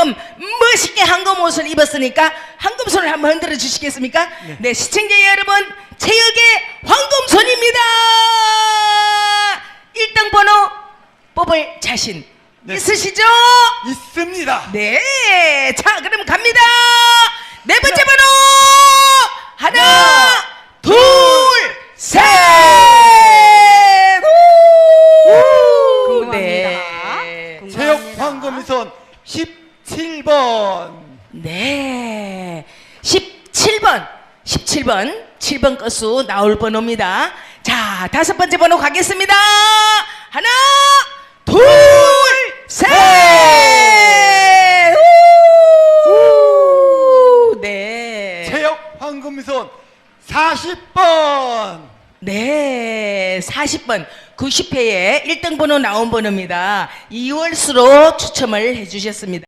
한번 멋있게 황금 옷을 입었으니까 황금 손을 한번 흔들어 주시겠습니까? 네. 네, 시청자 여러분, 체육의 황금손입니다. 1등 번호 뽑을 자신 네. 있으시죠? 있습니다. 네. 자, 그럼 갑니다. 네 번째 번호 하나, 하나 둘, 셋. 오! 오! 네. 궁금합니다. 체육 황금손 10 7번. 네. 17번. 17번. 7번 거수 나올 번호입니다. 자, 다섯 번째 번호 가겠습니다. 하나, 둘셋네 체육 황금손 40번. 네, 40번 90회에 1등 번호 나온 번호입니다. 2월수로 추첨을 해주셨습니다.